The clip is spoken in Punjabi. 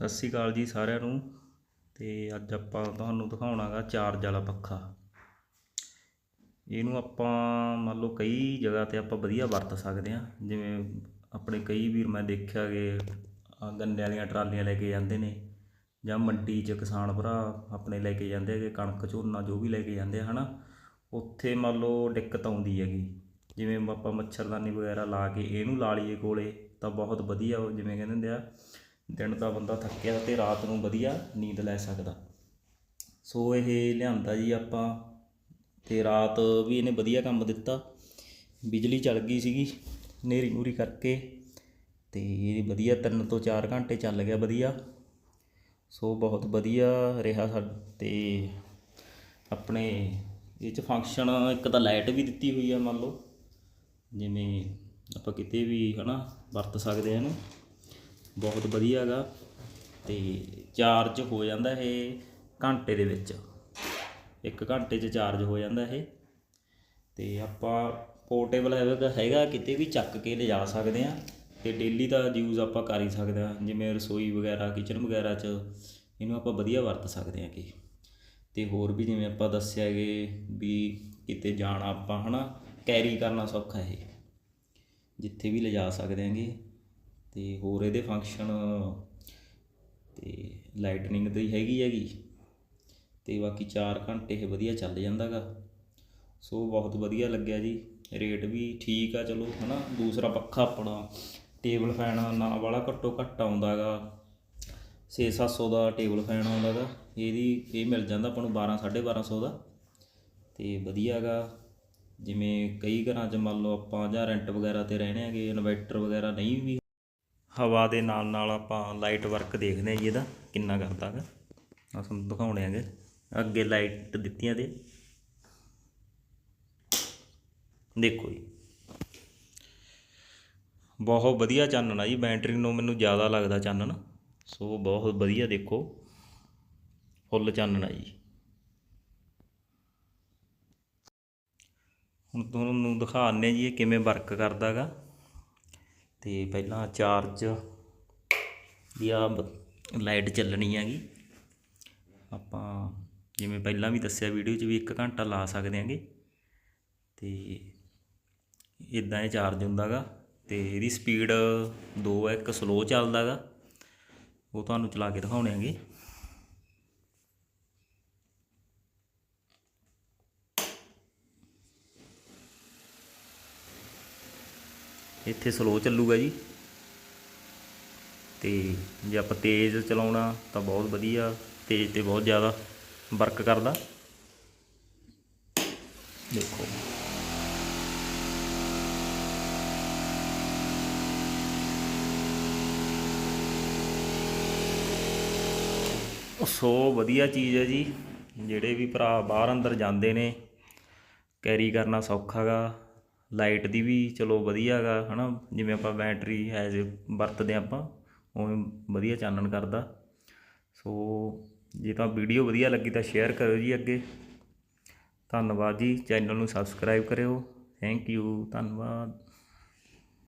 ਸਤਿ ਸ਼੍ਰੀ ਅਕਾਲ ਜੀ ਸਾਰਿਆਂ ਨੂੰ ਤੇ ਅੱਜ ਆਪਾਂ ਤੁਹਾਨੂੰ ਦਿਖਾਉਣਾਗਾ ਚਾਰਜ ਵਾਲਾ ਪੱਖਾ। ਇਹਨੂੰ ਆਪਾਂ ਮੰਨ ਲਓ ਕਈ ਜਗ੍ਹਾ ਤੇ ਆਪਾਂ ਵਧੀਆ ਵਰਤ ਸਕਦੇ ਹਾਂ। ਜਿਵੇਂ ਆਪਣੇ ਕਈ ਵੀਰ ਮੈਂ ਦੇਖਿਆ ਕਿ ਆਹ ਗੰਨੇ ਵਾਲੀਆਂ ਟਰਾਲੀਆਂ ਲੈ ਕੇ ਜਾਂਦੇ ਨੇ ਜਾਂ ਮੰਡੀ 'ਚ ਕਿਸਾਨ ਭਰਾ ਆਪਣੇ ਲੈ ਕੇ ਜਾਂਦੇ ਹੈਗੇ, ਕਣਕ, ਝੋਨਾ ਜੋ ਵੀ ਲੈ ਕੇ ਜਾਂਦੇ ਆ, ਹਨਾ? ਉੱਥੇ ਮੰਨ ਲਓ ਦਿੱਕਤ ਆਉਂਦੀ ਹੈਗੀ। ਜਿਵੇਂ ਆਪਾਂ ਮੱਛਰਦਾਨੀ ਵਗੈਰਾ ਲਾ ਕੇ ਇਹਨੂੰ ਲਾ ਲਈਏ ਕੋਲੇ ਤਾਂ ਬਹੁਤ ਵਧੀਆ ਜਿਵੇਂ ਕਹਿੰਦੇ ਹੁੰਦੇ ਆ ਦਿਨ ਦਾ ਬੰਦਾ ਥੱਕਿਆ ਤੇ ਰਾਤ ਨੂੰ ਵਧੀਆ ਨੀਂਦ ਲੈ ਸਕਦਾ। ਸੋ ਇਹ ਲਿਆਂਦਾ ਜੀ ਆਪਾਂ ਤੇ ਰਾਤ ਵੀ ਇਹਨੇ ਵਧੀਆ ਕੰਮ ਦਿੱਤਾ। ਬਿਜਲੀ ਚੱਲ ਗਈ ਸੀਗੀ ਹਨੇਰੀ ਨੂਰੀ ਕਰਕੇ ਤੇ ਇਹ ਵਧੀਆ ਤਿੰਨ ਤੋਂ 4 ਘੰਟੇ ਚੱਲ ਗਿਆ ਵਧੀਆ। ਸੋ ਬਹੁਤ ਵਧੀਆ ਰਿਹਾ ਸਾ ਤੇ ਆਪਣੇ ਇਹ ਚ ਫੰਕਸ਼ਨ ਇੱਕ ਤਾਂ ਲਾਈਟ ਵੀ ਦਿੱਤੀ ਹੋਈ ਆ ਮੰਨ ਲਓ। ਜਿਵੇਂ ਆਪਾਂ ਕਿਤੇ ਵੀ ਹਨਾ ਵਰਤ ਸਕਦੇ ਆ ਇਹਨੂੰ। ਬਹੁਤ ਵਧੀਆ ਹੈਗਾ ਤੇ ਚਾਰਜ ਹੋ ਜਾਂਦਾ ਇਹ ਘੰਟੇ ਦੇ ਵਿੱਚ। ਇੱਕ ਘੰਟੇ 'ਚ ਚਾਰਜ ਹੋ ਜਾਂਦਾ ਇਹ। ਤੇ ਆਪਾਂ ਪੋਰਟੇਬਲ ਹੈਗਾ ਹੈਗਾ ਕਿਤੇ ਵੀ ਚੱਕ ਕੇ ਲਿਜਾ ਸਕਦੇ ਆ ਤੇ ਡੇਲੀ ਦਾ ਯੂਜ਼ ਆਪਾਂ ਕਰ ਹੀ ਸਕਦੇ ਆ ਜਿਵੇਂ ਰਸੋਈ ਵਗੈਰਾ ਕਿਚਨ ਵਗੈਰਾ 'ਚ ਇਹਨੂੰ ਆਪਾਂ ਵਧੀਆ ਵਰਤ ਸਕਦੇ ਆ ਕਿ ਤੇ ਹੋਰ ਵੀ ਜਿਵੇਂ ਆਪਾਂ ਦੱਸਿਆ ਕਿ ਵੀ ਕਿਤੇ ਜਾਣਾ ਆਪਾਂ ਹਨਾ ਕੈਰੀ ਕਰਨਾ ਸੌਖਾ ਇਹ। ਜਿੱਥੇ ਵੀ ਲਿਜਾ ਸਕਦੇ ਆਂਗੇ ਤੇ ਹੋਰ ਇਹਦੇ ਫੰਕਸ਼ਨ ਤੇ ਲਾਈਟਨਿੰਗ ਦੀ ਹੈਗੀ ਹੈਗੀ। ਤੇ ਬਾਕੀ 4 ਘੰਟੇ ਇਹ ਵਧੀਆ ਚੱਲ ਜਾਂਦਾਗਾ। ਸੋ ਬਹੁਤ ਵਧੀਆ ਲੱਗਿਆ ਜੀ। ਰੇਟ ਵੀ ਠੀਕ ਆ ਚਲੋ, ਹਨਾ? ਦੂਸਰਾ ਪੱਖਾ ਆਪਣਾ ਟੇਬਲ ਫੈਨ ਨਾ ਵਾਲਾ ਘੱਟੋ ਘੱਟ ਆਉਂਦਾਗਾ। 6-700 ਦਾ ਟੇਬਲ ਫੈਨ ਆਉਂਦਾਗਾ। ਇਹਦੀ, ਇਹ ਮਿਲ ਜਾਂਦਾ ਆਪਾਂ ਨੂੰ 12 1250 ਦਾ। ਤੇ ਵਧੀਆਗਾ। ਜਿਵੇਂ ਕਈ ਘਰਾਂ 'ਚ ਮੰਨ ਲਓ ਆਪਾਂ ਜਾਂ ਰੈਂਟ ਵਗੈਰਾ ਤੇ ਰਹਿਣੇ ਹੈਗੇ ਇਨਵਰਟਰ ਵਗੈਰਾ ਨਹੀਂ ਵੀ ਹਵਾ ਦੇ ਨਾਲ ਨਾਲ ਆਪਾਂ ਲਾਈਟ ਵਰਕ ਦੇਖਦੇ ਹਾਂ ਜੀ ਇਹਦਾ, ਕਿੰਨਾ ਕਰਦਾ ਹੈਗਾ ਆ ਤੁਹਾਨੂੰ ਦਿਖਾਉਣੇ ਹੈਗੇ। ਅੱਗੇ ਲਾਈਟ ਦਿੱਤੀਆਂ ਤੇ। ਦੇਖੋ ਜੀ। ਬਹੁਤ ਵਧੀਆ ਚਾਨਣ ਆ ਜੀ ਬੈਟਰੀ ਨੂੰ ਮੈਨੂੰ ਜ਼ਿਆਦਾ ਲੱਗਦਾ ਚਾਨਣ। ਸੋ ਬਹੁਤ ਵਧੀਆ ਦੇਖੋ ਫੁੱਲ ਚਾਨਣ ਆ ਜੀ। ਹੁਣ ਤੁਹਾਨੂੰ ਦਿਖਾਉਂਦੇ ਜੀ ਇਹ ਕਿਵੇਂ ਵਰਕ ਕਰਦਾ ਹੈਗਾ ਤੇ ਪਹਿਲਾਂ ਚਾਰਜ ਦੀ ਆ ਲਾਈਟ ਚੱਲਣੀ ਹੈਗੀ। ਆਪਾਂ ਜਿਵੇਂ ਪਹਿਲਾਂ ਵੀ ਦੱਸਿਆ ਵੀਡੀਓ 'ਚ ਵੀ 1 ਘੰਟਾ ਲਾ ਸਕਦੇ ਹਾਂਗੇ। ਤੇ ਇਦਾਂ ਇਹ ਚਾਰਜ ਹੁੰਦਾਗਾ ਤੇ ਇਹਦੀ ਸਪੀਡ 2 ਹੈ ਇੱਕ ਸਲੋ ਚੱਲਦਾਗਾ। ਉਹ ਤੁਹਾਨੂੰ ਚਲਾ ਕੇ ਦਿਖਾਉਣੇ ਹੈਗੇ। ਇੱਥੇ ਸਲੋ ਚੱਲੂਗਾ ਜੀ। ਤੇ ਜੇ ਆਪਾਂ ਤੇਜ਼ ਚਲਾਉਣਾ ਤਾਂ ਬਹੁਤ ਵਧੀਆ, ਤੇਜ਼ ਤੇ ਬਹੁਤ ਜ਼ਿਆਦਾ ਵਰਕ ਕਰਦਾ। ਦੇਖੋ। ਸੋ ਵਧੀਆ ਚੀਜ਼ ਹੈ ਜੀ, ਜਿਹੜੇ ਵੀ ਭਰਾ ਬਾਹਰ ਅੰਦਰ ਜਾਂਦੇ ਨੇ ਕੈਰੀ ਕਰਨਾ ਸੌਖਾ ਗਾ। ਲਾਈਟ ਦੀ ਵੀ ਚਲੋ ਵਧੀਆ ਹੈਗਾ ਨਾ ਜਿਵੇਂ ਆਪਾਂ ਬੈਟਰੀ ਐਜ਼ ਵਰਤਦੇ ਆਪਾਂ, ਉਵੇਂ ਵਧੀਆ ਚਾਨਣ ਕਰਦਾ। ਸੋ ਜੇ ਤਾਂ ਵੀਡੀਓ ਵਧੀਆ ਲੱਗੀ ਤਾਂ ਸ਼ੇਅਰ ਕਰਿਓ ਜੀ ਅੱਗੇ। ਧੰਨਵਾਦ ਜੀ ਚੈਨਲ ਨੂੰ ਸਬਸਕ੍ਰਾਈਬ ਕਰਿਓ। ਥੈਂਕ ਯੂ ਧੰਨਵਾਦ।